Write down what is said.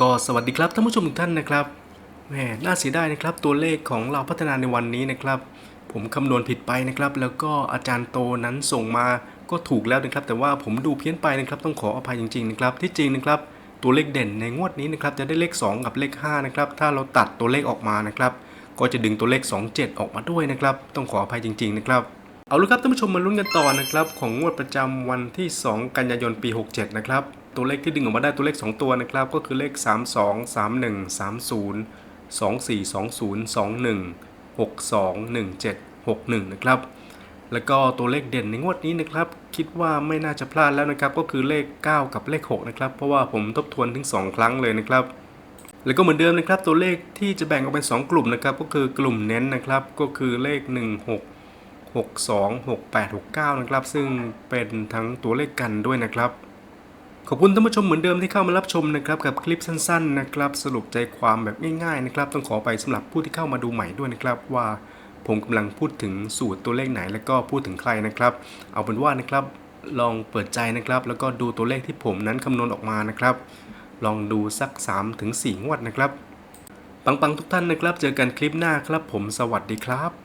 ก็สวัสดีครับท่านผู้ชมทุกท่านนะครับแหมน่าเสียดายนะครับตัวเลขของเราพัฒนาในวันนี้นะครับ ผมคำนวณผิดไปนะครับ แล้วก็อาจารย์โตนั้นส่งมาก็ถูกแล้วนะครับ แต่ว่าผมดูเพี้ยนไปนะครับ ต้องขออภัยจริงๆนะครับ ที่จริงนะครับ ตัวเลขเด่นในงวดนี้นะครับ จะได้เลข 2 กับเลข5นะครับถ้าเราตัดตัวเลขออกมานะครับ ก็จะดึงตัวเลข 27 ออกมาด้วยนะครับ ต้องขออภัยจริง ๆ นะครับเอาละครับท่านผู้ชมมาลุ้นกันต่อนะครับ ของงวดประจำวันที่ 2 กันยายนปี 67 นะครับ ตัวเลขที่ดึงออกมาได้ตัวเลข 2 ตัวนะครับ ก็คือเลข 32 31 30 24 20 21 62 17 61 นะครับ แล้วก็ตัวเลขเด่นในงวดนี้นะครับ คิดว่าไม่น่าจะพลาดแล้วนะครับ ก็คือเลข 9 กับเลข 6 นะครับ เพราะว่าผมทบทวนถึง 2 ครั้งเลยนะครับ แล้วก็เหมือนเดิมนะครับ ตัวเลขที่จะแบ่งออกเป็น 2 กลุ่มนะครับ ก็คือกลุ่มเน้นนะครับ ก็คือเลข 16 62 68 69 นะครับ ซึ่งเป็นทั้งตัวเลขกันด้วยนะครับ ขอบคุณท่านผู้ชมเหมือนเดิมที่เข้ามารับชมนะครับกับคลิปสั้นๆนะครับสรุปใจความแบบง่ายๆนะครับต้องขอไปสำหรับผู้ที่เข้ามาดูใหม่ด้วยนะครับว่าผมกำลังพูดถึงสูตรตัวเลขไหน แล้วก็พูดถึงใครนะครับ เอาเป็นว่านะครับลองเปิดใจนะครับ แล้วก็ดูตัวเลขที่ผมนั้นคำนวณออกมานะครับ ลองดูสัก 3-4 งวดนะครับปังๆทุกท่านนะครับ เจอกันคลิปหน้าครับผมสวัสดีครับ